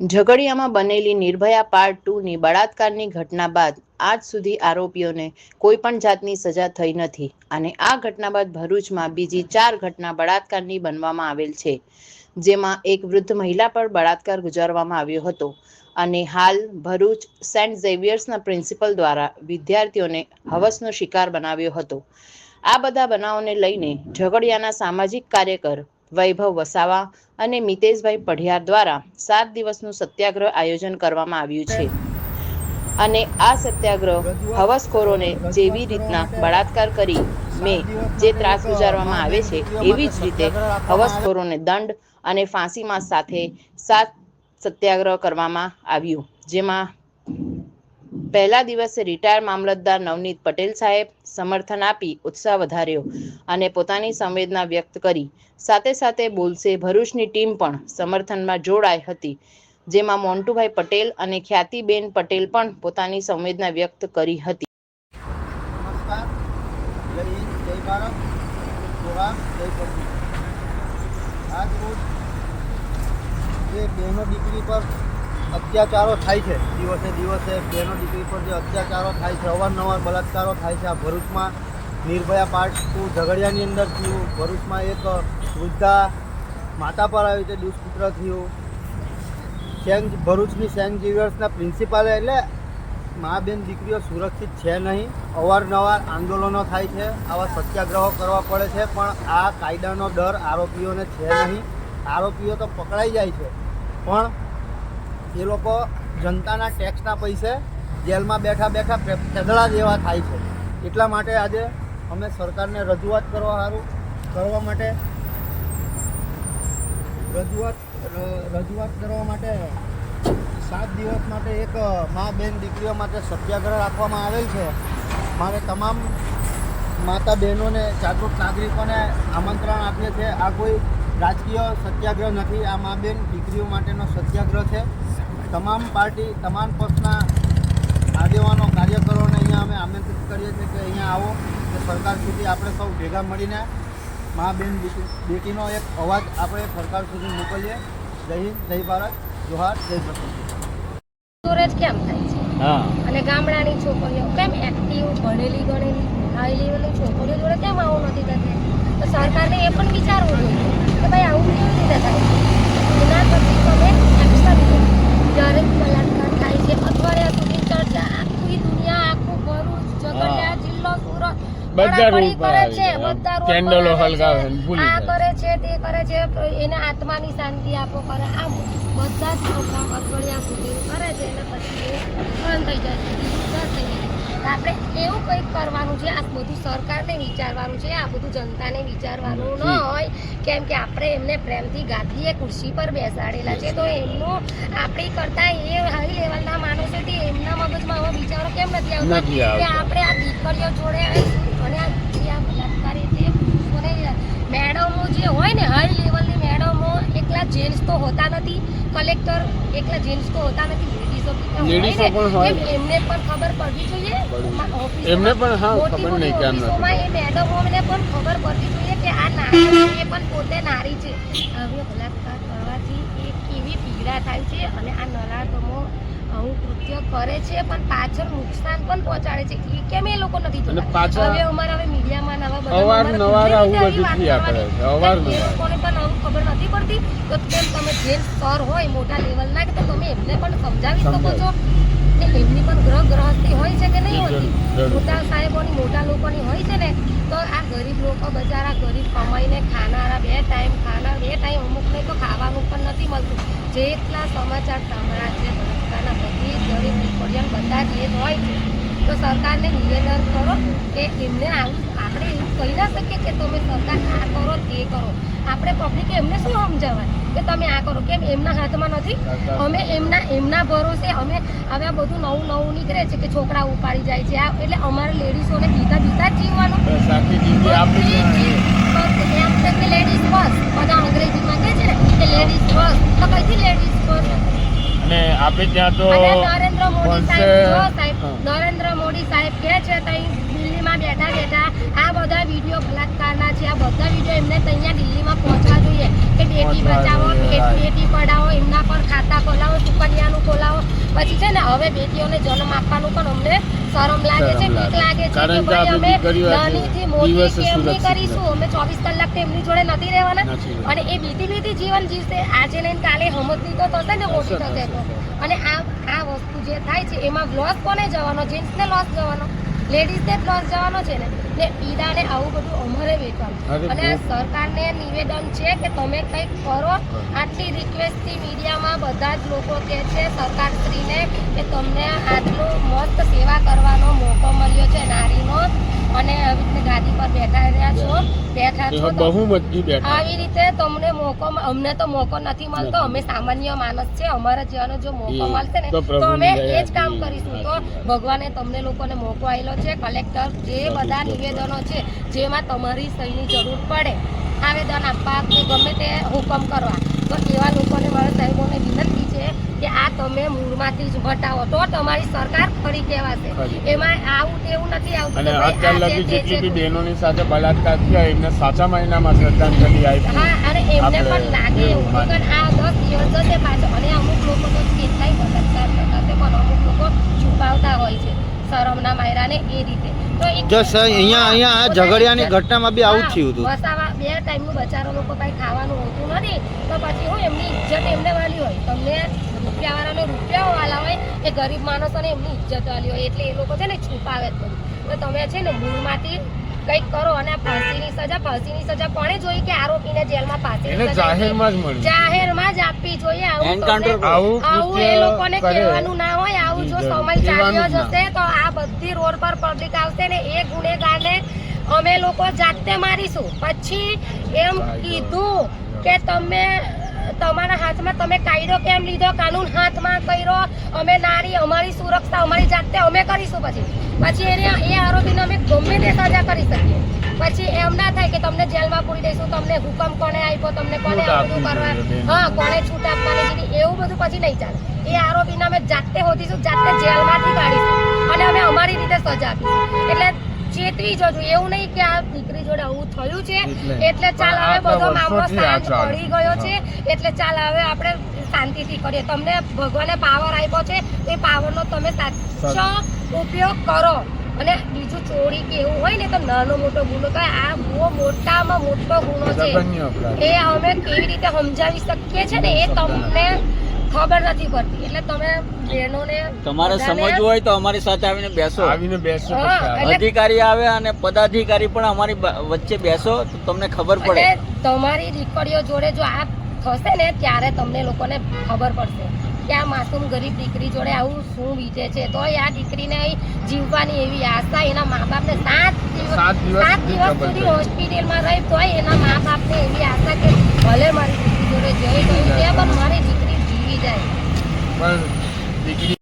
ઝઘડિયામાં બનેલી નિર્ભયા પાર્ટ ટુની બળાત્કારની ઘટના બાદ આજ સુધી આરોપીઓને કોઈ પણ જાતની સજા થઈ નથી અને આ ઘટના બાદ ભરૂચમાં બીજી ચાર ઘટના બળાત્કારની બનવામાં આવેલ છે. જેમાં એક વૃદ્ધ મહિલા પર બળાત્કાર ગુજારવામાં આવ્યો હતો અને હાલ ભરૂચ સેન્ટ ઝેવિયર્સના પ્રિન્સિપલ દ્વારા વિદ્યાર્થીઓને હવસનો શિકાર બનાવ્યો હતો. આ બધા બનાવોને લઈને ઝઘડિયાના સામાજિક કાર્યકર વૈભવ વસાવા અને મિતેશભાઈ પઢિયાર દ્વારા સાત દિવસનું સત્યાગ્રહ આયોજન કરવામાં આવ્યું છે. અને આ સત્યાગ્રહ હવસખોરોને જેવી રીતના બળાત્કાર કરી, મેં જે ત્રાસ ગુજારવામાં આવે છે, એવી જ રીતે હવસખોરોને દંડ અને ફાંસીમાં સાથે સાત સત્યાગ્રહ કરવામાં આવ્યું, જેમાં પહેલા દિવસે રિટાયર મામલતદાર નવનીત પટેલ સાહેબ સમર્થન આપી ઉત્સાહ વધાર્યો અને પોતાની સંવેદના વ્યક્ત કરી. સાથે સાથે બોલસે ભરૂચની ટીમ પણ સમર્થનમાં જોડાઈ હતી, જેમાં મોન્ટુભાઈ પટેલ અને ખ્યાતિબેન પટેલ પણ પોતાની સંવેદના વ્યક્ત કરી હતી. નમસ્કાર. જય જય જય પર અત્યાચારો થાય છે. દિવસે દિવસે બહેનો દીકરી પર જે અત્યાચારો થાય છે, અવારનવાર બલાત્કારો થાય છે, આ ભરૂચમાં નિર્ભયા પાર્ટ ટુ ઝઘડિયાની અંદર થયું. ભરૂચમાં એક વૃદ્ધા માતા પર આવી રીતે દુષ્પુત્ર થયું. સેંગ, ભરૂચની સેન્ટ ઝેવિયર્સના પ્રિન્સિપાલે એટલે મા બેન દીકરીઓ સુરક્ષિત છે નહીં. અવારનવાર આંદોલનો થાય છે, આવા સત્યાગ્રહો કરવા પડે છે, પણ આ કાયદાનો ડર આરોપીઓને છે નહીં. આરોપીઓ તો પકડાઈ જાય છે. પણ એ લોકો જનતાના ટેક્સના પૈસે જેલમાં બેઠા બેઠા ફેદળા જેવા થાય છે. એટલા માટે આજે અમે સરકારને રજૂઆત કરવા સારું કરવા માટે રજૂઆત રજૂઆત કરવા માટે સાત દિવસ માટે એક મા બેન દીકરીઓ માટે સત્યાગ્રહ રાખવામાં આવેલ છે. મારે તમામ માતા બહેનોને, જાગૃત નાગરિકોને આમંત્રણ આપીએ છીએ. આ કોઈ રાજકીય સત્યાગ્રહ નથી. આ મા બેન દીકરીઓ માટેનો સત્યાગ્રહ છે. તમામ પાર્ટી તમામ પક્ષના આગેવાનો કાર્યકરોને અહીંયા અમે આમંત્રિત કરીએ છીએ કે અહીંયા આવો કે સરકાર સુધી આપણે સૌ ભેગા મળીને મા બેન બેટીનો એક અવાજ આપણે સરકાર સુધી મોકલીએ. જય હિન્દ જય ભારત જોહાર જય સ્ટોરેજ કેમ થાય છે? અને ગામડાની છોકરીઓ કેમ એક્ટિવ ભણેલી ગણેલી હાઈ લેવલની છોકરીઓ જોડે કેમ આવું નથી થતું? તો સરકારને એ પણ વિચારવું જોઈએ કે ભાઈ આવું કેવી રીતે થાય? એના તમે જ્યારે બલાત્કાર થાય છે. અઠવાડિયા સુધી ચર્ચા આખી દુનિયા આખું ભરૂચ ઝઘડિયા. જિલ્લો સુરત બધા રોડ પર કરે છે કેન્ડલો હલગાવે ભૂલી આ કરે છે તે કરે છે એને આત્માની શાંતિ આપો કરે. આમ બધા જ પ્રોગ્રામ અઠવાડિયા સુધી કરે છે અને પછી બંધ થઈ જાય છે બંધ થઈ જાય? છે. તો આપણે એવું કંઈક કરવાનું છે. આ બધું સરકારને વિચારવાનું છે આ બધું જનતાને વિચારવાનું ન હોય. કેમ કે આપણે એમને પ્રેમથી ગાદીએ ખુરશી પર બેસાડેલા છે તો એમનું આપણી કરતાં એ હાઈ લેવલના માણસો તે એમના મગજમાં હવે વિચારો કેમ નથી આવતા? કે આપણે આ દીકરીઓ જોડે અને આ બલાત્કારી જે પુરુષોને મેડમો જે હોય ને હાઈ લેવલની મેડમો એકલા જેન્ટ્સ તો હોતા નથી કલેક્ટર એકલા જેન્ટ્સ તો હોતા નથી. લેડીઝો પણ હોય. એમને પણ ખબર પડવી જોઈએ? એમને પણ હા ખબર નહીં કે કેમ નથી. એ મેડમોને પણ ખબર પડવી જોઈએ કે આ નારી છે, એ પણ પોતે નારી છે. હવે બલાત્કાર કરવાથી એ કેવી પીડા થાય છે અને આ નરાધમો આવું કૃત્ય કરે છે પણ પાછળ નુકસાન પણ પહોંચાડે છે. એ કેમ એ લોકો નથી જોતા? હવે અમારા હવે મીડિયામાં નવા બધા અવારનવાર આવું બધું થયા કરે છે, અવારનવાર. કરવાની. એ લોકોને પણ આવું ખબર નથી પડતી તો કેમ તમે જે સર હોય મોટા લેવલના કે તો તમે એમને પણ સમજાવી શકો છો કે એમની પણ ગ્રહ ગ્રહસ્થી હોય છે કે નહીં હોતી? મોટા સાહેબોની મોટા લોકોની હોય છે ને તો આ ગરીબ લોકો બચારા ગરીબ કમાઈને ખાનારા બે ટાઈમ ખાનાર બે ટાઈમ અમુકને તો ખાવાનું પણ નથી મળતું. જેટલા સમાચાર સાંભળ્યા છે બધાના બધી ગરીબ નીકળ્યા બધા જ એ હોય છે. તો સરકારને નિવેદન કરો કે એમને આવું કહી ના શકીએ કે તમે સરકાર આ કરો તે કરો. આપણે પબ્લિકે એમને શું સમજાવાય કે તમે આ કરો. કેમ? એમના હાથમાં નથી. અમે એમના એમના ભરોસે અમે હવે આ બધું નવું નવું નીકળે છે કે છોકરા ઉપાડી જાય છે. આ એટલે અમારે લેડીઝોને બીતા બીતા જીવવાનું. લેડીઝ બસ બધા અંગ્રેજીમાં કહે છે ને કે લેડીઝ બસ તો કઈથી લેડીઝ બસ અને આપણે ત્યાં તો નરેન્દ્ર મોદી સાહેબ જો સાહેબ હા. નરેન્દ્ર મોદી સાહેબ કહે છે તઈ દિલ્હીમાં બેઠા બેઠા આ બધા વીડિયો બલાત્કારના છે. આ બધા વીડિયો એમને ત્યાં દિલ્હીમાં પહોંચવા જોઈએ. કે બેટી બચાવો બેટી પઢાઓ એમના પર ખાતા ખોલાવો પછી છે ને હવે બેટીઓને જન્મ આપવાનું પણ અમને શરમ લાગે છે બીક લાગે. છે કે ભાઈ અમે નાનીથી મોટી કેમની કરીશું અમે ચોવીસ કલાક તો એમની જોડે નથી રહેવાના. અને એ બીતી બીતી જીવન જીવશે. આજે લઈને કાલે હમતની તો થશે ને મોટી થશે અને આ આ વસ્તુ જે થાય છે એમાં લોસ કોને જવાનો? જેન્ટ્સને લોસ જવાનો. લેડીઝને જ લોસ જવાનો છે ને ને પીડાને આવું બધું અમારે વેચવાનું અને આ સરકારને નિવેદન છે કે તમે કંઈક કરો. આટલી રિક્વેસ્ટથી મીડિયામાં બધા જ લોકો કહે છે સરકારશ્રીને કે તમને આટલું મસ્ત સેવા કરવાનો મોકો મળ્યો છે નારીનો. અને આવી રીતે ગાદી પર બેઠા રહ્યા છો. બેઠા છો બહુમતી બેઠા. આવી રીતે તમને મોકો અમને તો મોકો નથી મળતો. અમે સામાન્ય માણસ છે. અમારા જેવાનો જો મોકો મળશે ને તો અમે એ જ કામ કરીશું. તો ભગવાને તમને લોકોને મોકો આવેલો છે કલેક્ટર જે બધા નિવેદનો છે જેમાં તમારી સહીની જરૂર પડે. આવેદન આપવા કે ગમે તે હુકમ કરવા. તો એવા લોકોને મારા સાહેબોને વિનંતી છે કે આ તમે મૂળમાંથી જ હટાવો. તો તમારી સરકાર ખરી કહેવાશે. એમાં આવું તેવું નથી આવતું. અને અત્યાર લગી જેટલી બી બહેનોની સાથે બલાત્કાર થયા એમને સાચા મહિનામાં શ્રદ્ધાંજલિ આપી. હા અને એમને પણ લાગે એવું. વગર આ દસ દિવસ જશે પાછો અને અમુક લોકો તો કેટલાય બલાત્કાર કરતા છે પણ અમુક લોકો છુપાવતા હોય છે. શરમના માયરાને એ રીતે. તો જો અહીંયા અહીંયા આ ઝઘડિયાની ઘટનામાં બી આવું થયું હતું. વસાવા બે ટાઈમનું બચારો લોકો પાસે ખાવાનું હોતું નથી. તો પછી હું એમની ઇજ્જત એમને વાલી હોય. તમને રૂપિયાવાળાને રૂપિયાઓ વાલા હોય એ ગરીબ માણસોને એમની ઇજ્જત વાલી હોય. એટલે એ લોકો છે ને છુપાવે જ તો તમે છે ને મૂળમાંથી કંઈક કરો અને ફાંસીની સજા ફાંસીની સજા કોણે જોઈ કે આરોપીને જેલમાં ફાંસીની સજા જાહેરમાં જ મળી. જાહેરમાં જ આપવી જોઈએ. આવું આવું એ લોકોને કહેવાનું ના આવું જો સમય ચાલ્યો જશે તો આ બધી રોડ પર પબ્લિક આવશે ને એ ગુનેગારને અમે લોકો જાતે મારીશું. પછી એમ કીધું કે તમે તમારા હાથમાં તમે કાયદો કેમ લીધો? કાનૂન હાથમાં કર્યો? અમે નારી અમારી સુરક્ષા અમારી જાતે અમે કરીશું પછી. પછી એને એ આરોપીને અમે ગમે તે સજા કરી શકીએ. પછી એમ ના થાય કે તમને જેલમાં પૂરી દઈશું તમને હુકમ કોને આપ્યો તમને કોને છૂટ આ બધું આપવી કરવા હા કોને છૂટ આપવાની એવું બધું પછી નહીં ચાલે. એ આરોપીને અમે જાતે હોતીશું જાતે જેલમાંથી કાઢીશું અને અમે અમારી રીતે સજા આપીશું. એટલે ચેતવી જજો એવું નહીં કે આ દીકરી જોડે આવું થયું છે એટલે. એટલે ચાલ હવે બધો મામલો શાંત પડી ગયો છે એટલે ચાલ હવે આપણે શાંતિથી કરીએ. તમને ભગવાને પાવર આપ્યો છે એ પાવરનો તમે સાચો. ઉપયોગ કરો. અને બીજું ચોરી કે એવું હોય ને તો નાનો મોટો ગુનો તો આ બહુ મોટામાં મોટો ગુનો છે. એ અમે કેવી રીતે સમજાવી શકીએ છે ને? એ તમને ખબર નથી પડતી એટલે તમે બહેનોને તમારે સમજવું હોય તો અમારી સાથે આવીને બેસો આવીને બેસો. અધિકારી આવે અને પદાધિકારી પણ અમારી વચ્ચે બેસો તો તમને ખબર પડે તમારી દીકરીઓ જોડે જો આ થશે ને ત્યારે તમને લોકોને ખબર પડશે કે આ માસૂમ ગરીબ દીકરી જોડે આવું શું વીતે છે તો આ દીકરીને જીવવાની એવી આશા એના મા બાપને સાત દિવસ સાત દિવસ સુધી. હોસ્પિટલમાં રહી તોય એના મા બાપને એવી આશા કે ભલે મારી દીકરી every day. Well,